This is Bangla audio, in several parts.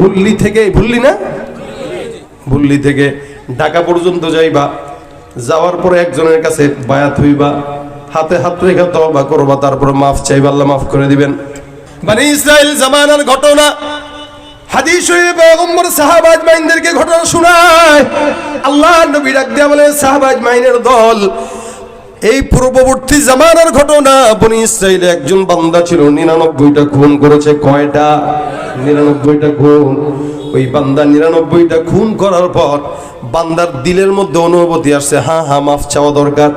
ভুল্লি থেকে ভুল্লি না? ভুল্লি থেকে ঢাকা পর্যন্ত যাইবা, যাওয়ার পরে একজনের কাছে বায়াত হইবা, হাতে হাত রেখে তওবা করবা, তারপরে মাফ চাইবা, আল্লাহ মাফ করে দিবেন। মানে ইসরায়েল জামানার ঘটনা আজমাইনদেরকে ঘটনা শোনায়। আল্লাহ নবী ডাক বলে, সাহাবা আজমাইনের দল এই পূর্ববর্তী জামানার ঘটনা, বনি ইসরায়েলে একজন বান্দা ছিল, নিরানব্বইটা খুন করেছে। কয়টা? নিরানব্বইটা খুন। ওই বান্দা নিরানব্বইটা খুন করার পর বান্দার দিলের মধ্যে অনুভূতি আসছে হ্যাঁ হ্যাঁ মাফ চাওয়া দরকার।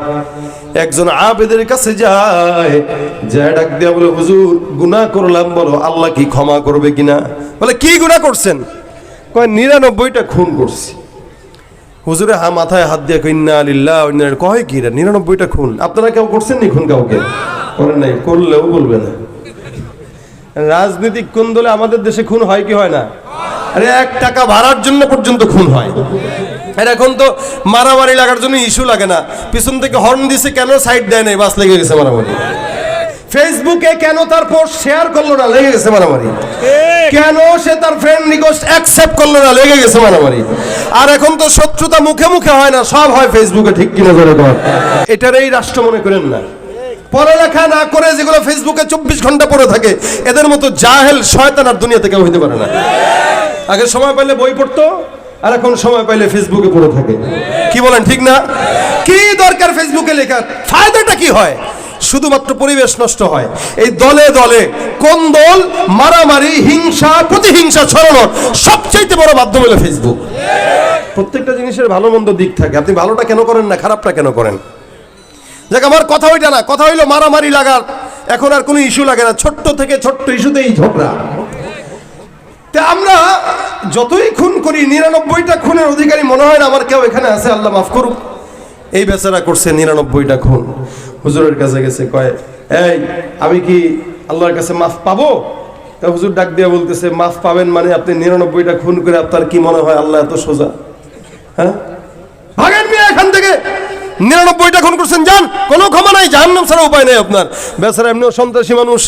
একজন আবেদের কাছে যায় যায় ডাক দিয়া বলে, হুজুর, গুনাহ করলাম, বলো, আল্লাহ কি ক্ষমা করবে কিনা? বলে, কি গুনাহ করছেন? কয়, নিরানব্বইটা খুন করছি। হুজুরে, হা মাথায় হাত দিয়ে কইন্না আলিল্লাহ কয় কি নিরানব্বইটা খুন। আপনারা কেউ করছেন নি খুন কাউকে? করেন নাই, করলেও বলবে না। রাজনৈতিক কোন দলে আমাদের দেশে খুন হয় কি হয় না? আরে, এক টাকা ভাড়ার জন্য পর্যন্ত খুন হয়। আর এখন তো মারামারি লাগার জন্য ইস্যু লাগে না। পিছন থেকে হর্ন দিছে, কেন সাইড দেয় নাই? বাস লেগে গেছে মারামারি। ফেসবুকে কেন তার পোস্ট শেয়ার করল না? লেগে গেছে মারামারি। কেন সে তার ফ্রেন্ড রিকোয়েস্ট অ্যাকসেপ্ট করল না? লেগে গেছে মারামারি। আর এখন তো শত্রুতা মুখে মুখে হয় না সব হয় ফেসবুকে ঠিক কিনা করে তোমার? এটার এই রাষ্ট্র মনে করেন না। পড়ালেখা না করে যেগুলো ফেসবুকে চব্বিশ ঘণ্টা পড়ে থাকে এদের মতো জাহেল শয়তান আর দুনিয়াতে কেউ হইতে পারে না। আগে সময় পাইলে বই পড়তো আর এখন সময় পাইলে ফেসবুকে পড়ে থাকে। কি বলেন ঠিক না? কি দরকার ফেসবুকে লেখার? ফায়দাটা কি হয়? শুধুমাত্র পরিবেশ নষ্ট হয়। এই দলে দলে কোন দল? মারামারি, হিংসা, প্রতিহিংসা ছড়ানোর সবচাইতে বড় মাধ্যম হলো ফেসবুক প্রত্যেকটা জিনিসের ভালো মন্দ দিক থাকে। আপনি ভালোটা কেন করেন না, খারাপটা কেন করেন? দেখ আমার কথা ওইটা না। কথা হইল মারামারি লাগার। এখন আর কোনো ইস্যু লাগে না। ছোট্ট থেকে ছোট্ট ইস্যুতেই ঝগড়া। তা আমরা যতই খুন করি, নিরানব্বইটা খুনের অধিকারী মনে হয় না আমার কেউ এখানে আছে, আল্লাহ মাফ করুক। এই বেচারা করছে নিরানব্বইটা খুন। হুজুরের কাছে গেছে, কয়, এই, আমি কি আল্লাহর কাছে মাফ পাবো? তা হুজুর ডাক দিয়া বলতেছে, মাফ পাবেন মানে আপনি নিরানব্বইটা খুন করে আপনার কি মনে হয় আল্লাহ এত সোজা? হ্যাঁ? ভাগেন মিয়া, এখান থেকে। নিরানব্বইটা খুন করছেন, যান। কোনো ক্ষমা নাই, জাহান্নাম ছাড়া উপায় নেই আপনার। বেচারা এমনিও সন্ত্রাসী মানুষ।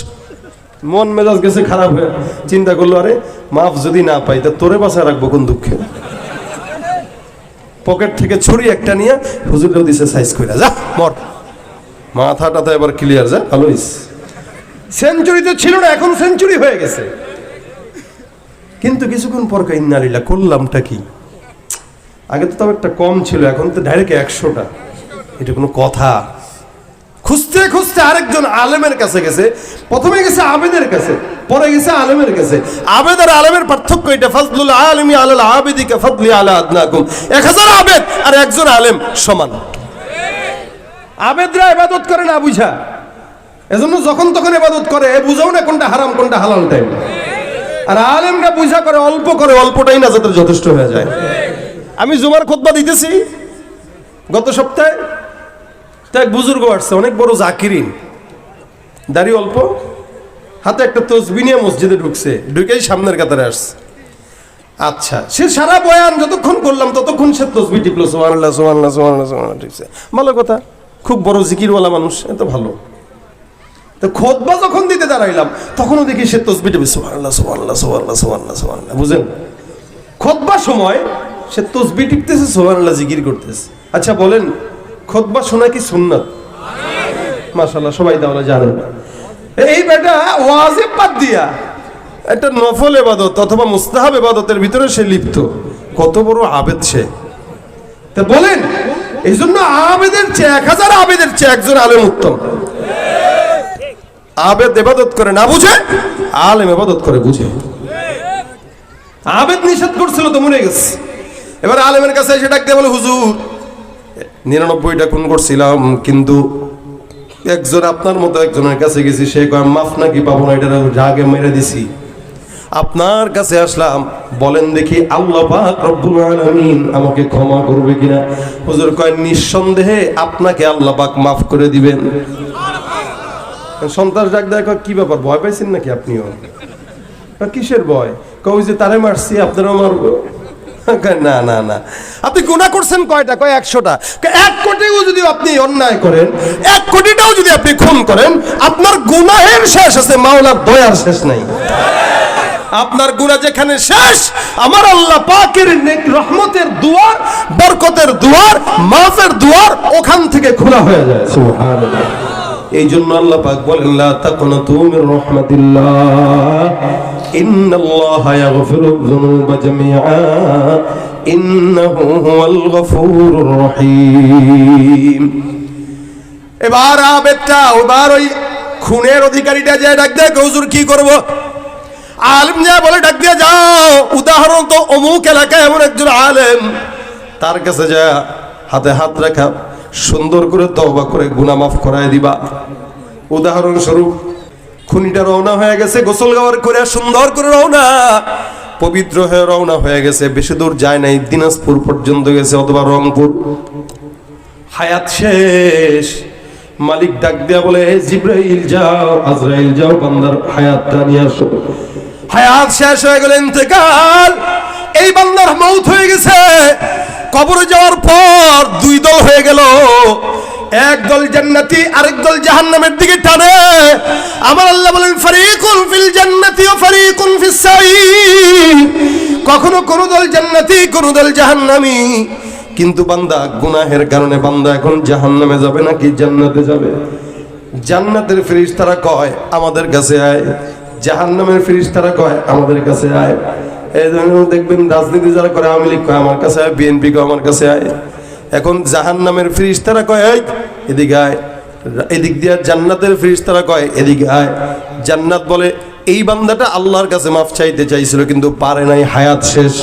মন মেজাজ গেছে খারাপ হয়ে চিন্তা করল, আরে, মাফ যদি না পাই, তা তোরে বাসায় রাখব কোন দুঃখে? পকেট থেকে ছড়ি একটা নিয়ে হুজুরকেও দিছে সাইজ করে যা, মর। মাথাটা তো এবার ক্লিয়ার যা ভালো সেঞ্চুরি তো ছিল না এখন সেঞ্চুরি হয়ে গেছে। কিন্তু কিছুক্ষণ পর ইন্নালিল্লা করলামটা কি? আগে তো তাও একটা কম ছিল এখন তো ডাইরেক্ট একশোটা। এটা কোনো কথা। খুঁজতে খুঁজতে আরেকজন আলেমের কাছে গেছে প্রথমে গেছে আবেদের কাছে পরে গেছে আলেমের কাছে। আবেদ আর আলেমের পার্থক্য এটা ফজলুল আলমি আলাল আবেদিকা ফজলি আলা আদনাকুম। এক হাজার আবেদ আর একজন আলেম সমান। আবেদরা ইবাদত করে না বুঝা। এজন্য যখন তখন ইবাদত করে, এ বুঝাও না কোনটা হারাম, কোনটা হালাল টাইম আর আলেমরা বুঝা করে, অল্প করে, অল্পটাই না যাতে যথেষ্ট হয়ে যায়। আমি জুমার খোদবা দিতেছি গত সপ্তাহে। তা এক বুজুর্গ আসছে, অনেক বড় জাকিরিন। দাড়ি অল্প, হাতে একটা তসবি নিয়ে মসজিদে ঢুকছে, ঢুকেই সামনের কাতারে আসছে। আচ্ছা সে সারা বয়ান যতক্ষণ করলাম ততক্ষণ সে তসবি টিপলো সোমান্লাহ সোমান্লাহ সোমান্লাহ ঠিকছে ভালো কথা। খুব বড় জিকিরওয়ালা মানুষ এত ভালো। তো খোদবা যখন দিতে দাঁড়াইলাম, তখনও দেখি সে তসবি টিপে সোমান্লাহ সোমান্লাহ সোমান্লাহ সোমান্লাহ সোমান্লাহ বুঝেন? খোদবা সময় সে তসবি টিপতেছে সোমান্লাহ জিকির করতেছে। আচ্ছা বলেন, খোদবা শোনা কি সুন্নত? মাশাল্লাহ সবাই তাহলে জানেন। এই বেটা ওয়াজে বাদ দিয়া, একটা নফল এবাদত অথবা মুস্তাহাব এবাদতের ভিতরে সে লিপ্ত। কত বড় আবেদ সে। তা বলেন এই জন্য আবেদের চেয়ে এক হাজার আবেদের চেয়ে একজন আলেম উত্তম। আবেদ এবাদত করে না বুঝে, আলেম এবাদত করে বুঝে। আবেদ নিষেধ করছিল তো মরে গেছে। এবার আলেমের কাছে এসে ডাক দিয়ে বলে, হুজুর, নিরানব্বইটা খুন করছিলাম, কিন্তু একজন আপনার মতো একজনের কাছে গেছি, সে কয় মাফ নাকি পাবো না এটা রাগে মেরে দিছি। আপনার কাছে আসলাম, বলেন দেখি আল্লাহ আমাকে ক্ষমা করবে কিনা? হুজুর কয়, নিঃসন্দেহে আপনাকে আল্লাহ পাক মাফ করে দিবেন। সন্ত্রাস ডাক দেয় কি ব্যাপার, ভয় পাইছেন নাকি আপনিও? কিসের ভয়? কই যে তারে মারছি, আপনারাও মারবো না না না। আপনি গুণা করছেন কয়টা? কয়, একশোটা। এক কোটিও যদি আপনি অন্যায় করেন, এক কোটিটাও যদি আপনি খুন করেন, আপনার গুনাহের শেষ আছে, মাওলার দয়ার শেষ নাই। আপনার গুণা যেখানে শেষ, আমার আল্লাহ পাকের রহমতের দুয়ার, বরকতের দুয়ার, মাফের দুয়ার ওখান থেকে খোলা হয়ে যায়। এই জন্য আল্লাহ পাক বলেন, লা তাকুনাতু মির রাহমাতিল্লাহ। ইন্নাল্লাহা ইয়াগফিরু যুনুবা জামিআ। ইন্নাহু হুয়াল গফুরুর রহিম। এবার আবেদটা, এবার ওই খুনের অধিকারীটা যে ডাক দেয়, হুজুর কি করব? আলেম যা বলে ডাক দিয়ে যাও। উদাহরণ তো অমুক এলাকায় এমন একজন আলেম। তার কাছে যা হাতে হাত রাখা, সুন্দর করে তবা করে গুনাহ মাফ করায় দিবা। উদাহরণস্বরূপ খুনিটা রওনা হয়ে গেছে, গোসল গাওয়ার করে সুন্দর করে রওনা। পবিত্র হয়ে রওনা হয়ে গেছে, বেশি দূর যায় নাই, দিনাজপুর পর্যন্ত গেছে অথবা রংপুর। হায়াত শেষ। মালিক ডাক দেয়া বলে "এ জিব্রাইল, যাও, আজরাইল যাও, বান্দার হায়াতটা নিয়ে আসো। হায়াত শেষ হয়ে গেল, ইন্তেকাল। এই বান্দার মৌত হয়ে গেছে। কবরে যাওয়ার পর দুই দল হয়ে গেল। এক দল জান্নাতি, আরেক দল জাহান্নামের দিকে টানে। আমার আল্লাহ বলেন, ফারিকুন ফিল জান্নাতি ও ফারিকুন ফিস কখনো কোন দল জান্নাতি, কোন দল জাহান্নামী। কিন্তু বান্দা গুনাহের কারণে বান্দা এখন জাহান্নামে যাবে নাকি জান্নাতে যাবে? জান্নাতের ফেরেশতারা কয়, আমাদের কাছে আয়। জাহান্নামের ফেরেশতারা কয়, আমাদের কাছে আয়। এই জন্য দেখবেন রাজনীতি যারা করে, আওয়ামী লীগ কয়, আমার কাছে আয়। বিএনপি কয়, আমার কাছে আয়। এখন জাহান্নামের ফেরেশতারা কয়, এই, এদিকে আয়। এদিক দিয়ে জান্নাতের ফেরেশতারা কয়, এদিকে আয়। জান্নাত বলে এই বান্দাটা আল্লাহর কাছে মাফ চাইতে চাইছিল, কিন্তু পারে নাই, হায়াত শেষ।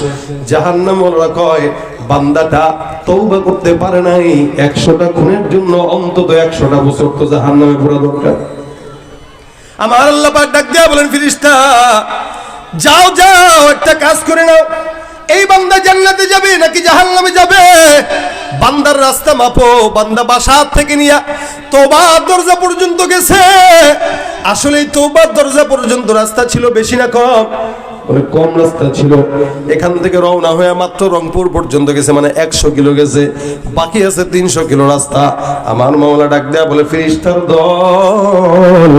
জাহান্নাম ওরা কয়, বান্দাটা তৌবা করতে পারে নাই, একশোটা খুনের জন্য অন্তত একশোটা বছর তো জাহান্নামে পুরা দরকার। আমার আল্লাহ ডাক দিয়া বলেন, ফিরিস্তা, যাও যাও, একটা কাজ করে নাও। এই বান্দা জান্নাতে যাবে নাকি জাহান্নামে যাবে? বান্দার রাস্তা মাপো, বান্দা বাসার থেকে নিয়ে তোবা দরজা পর্যন্ত গেছে। আসলে তোবার দরজা পর্যন্ত রাস্তা ছিল বেশি না কম। বলে কম রাস্তা ছিল। এখান থেকে রওনা হয়ে মাত্র রংপুর পর্যন্ত গেছে মানে একশো কিলো গেছে। বাকি আছে তিনশো কিলো রাস্তা। আমার মামলা ডাক দেয়া বলে, ফিরিস্তার দল,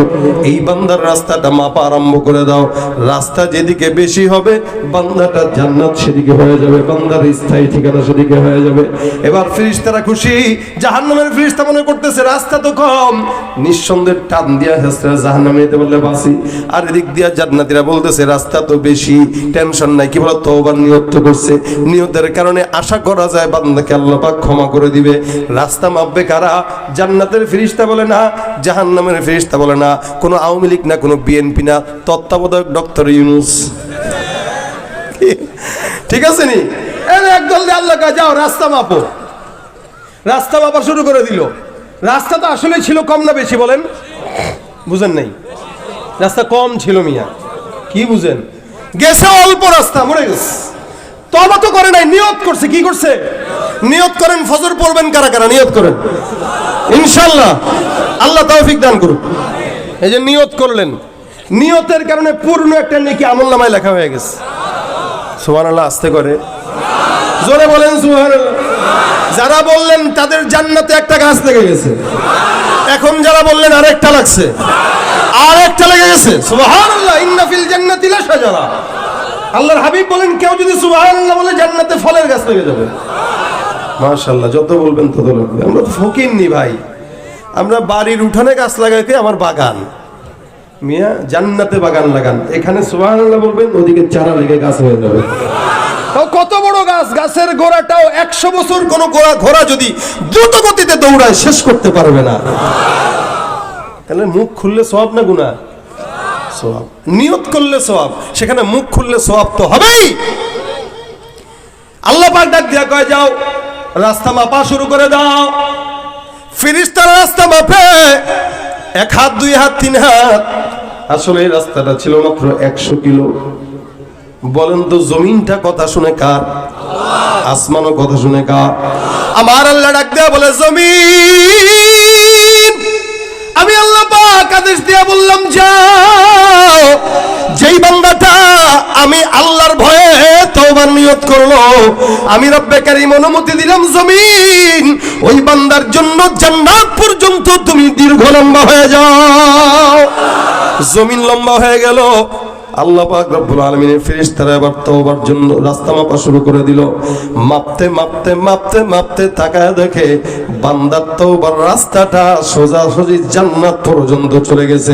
এই বান্দার রাস্তাটা মাপা আরম্ভ করে দাও। রাস্তা যেদিকে বেশি হবে, বান্দাটা জান্নাত সেদিকে হয়ে যাবে। বান্দার স্থায়ী ঠিকানা সেদিকে হয়ে যাবে। এবার ফিরিস্তারা খুশি। জাহান্নামের ফিরিস্তা মনে করতেছে, রাস্তা তো কম। নিঃসন্দেহে টান দিয়া হেসরা জাহান্নামে যেতে বললে বাসি আর এদিক দিয়া জান্নাতীরা বলতেছে, রাস্তা তো বেশি টেনশন নাই, কি বলো তওবার নিয়ত করছে। নিয়তের কারণে আশা করা যায় বান্দাকে আল্লাহ পাক ক্ষমা করে দিবে। রাস্তা মাপবে কারা? জান্নাতের ফিরিস্তা বলে না, জাহান্নামের ফিরিস্তা বলে না, কোনো আওয়ামী লীগ না, কোনো বিএনপি না, তত্ত্বাবধায়ক ডক্টর ইউনুস। ঠিক আছে নি? একদল আল্লাহ যাও, রাস্তা মাপো। রাস্তা মাপা শুরু করে দিল। রাস্তা তো আসলে ছিল কম না বেশি বলেন? বুঝেন নাই? রাস্তা কম ছিল মিয়া। কি বুঝেন? গেছে অল্প রাস্তা মরে গেছে। তবা তো করে নাই, নিয়ত করছে, কি করছে? নিয়ত করেন, ফজর পড়বেন কারা কারা, নিয়ত করেন। ইনশাল্লাহ আল্লাহ তৌফিক দান করুক। এই যে নিয়ত করলেন, নিয়তের কারণে পূর্ণ একটা নেকি আমল নামায় লেখা হয়ে গেছে। সুবহান আল্লাহ আসতে করে। জোরে বলেন সুবহান যারা বললেন, তাদের জান্নাতে একটা গাছ লেগে গেছে। এখন যারা বললেন, আরেকটা লাগছে। আরেকটা লেগে গেছে। সুবহানাল্লাহ, ইন্না ফিল জান্নাতি লাশাজারা আল্লাহর হাবিব বলেন, কেউ যদি সুবহানাল্লাহ বলে, জান্নাতে ফলের গাছ লেগে যাবে। মাশাআল্লাহ, যত বলবেন তত লাগবে। আমরা ফকির নি ভাই। আমরা বাড়ির উঠানে গাছ লাগাইতে আমার বাগান। মিয়া, জান্নাতে বাগান লাগান। এখানে সুবহানাল্লাহ বলবেন, ওদিকে চারা লেগে গাছ হয়ে যাবে। কত বড় গাছ? গাছের গোড়াটাও একশো বছর কোন গোড়া ঘোড়া যদি দ্রুত গতিতে দৌড়ায়, শেষ করতে পারবে না। তাহলে মুখ খুললে সব না গুণা নিয়ত করলে সেখানে মুখ খুললে তো হবেই। আল্লাহ পাক ডাক দিয়া কয়, যাও, রাস্তা মাপা শুরু করে দাও। ফিরিস্তার রাস্তা মাপে। এক হাত, দুই হাত, তিন হাত। আসলে এই রাস্তাটা ছিল মাত্র একশো কিলো। বলেন তো, জমিনটা কথা শুনে কার? আসমানও কথা শুনে কার? আমার আল্লাহ ডাক দেয়া বলে, জমিন! আমি আল্লাহ পাক আদেশ দিয়ে বললাম, যাও। যেই বান্দাটা আমি আল্লাহর ভয়ে তওবার নিয়ত করল, আমি রব্বে কারীম অনুমতি দিলাম জমিন। ওই বান্দার জন্য জান্নাত পর্যন্ত তুমি দীর্ঘ লম্বা হয়ে যাও। জমিন লম্বা হয়ে গেল আল্লাহ পাক রব্বুল আলামিনের ফেরেশতারা এবার তওবার জন্য রাস্তা মাপা শুরু করে দিল। মাপতে মাপতে মাপতে মাপতে তাকায় দেখে বান্দার তওবার রাস্তাটা সোজাসুজি জান্নাত পর্যন্ত চলে গেছে।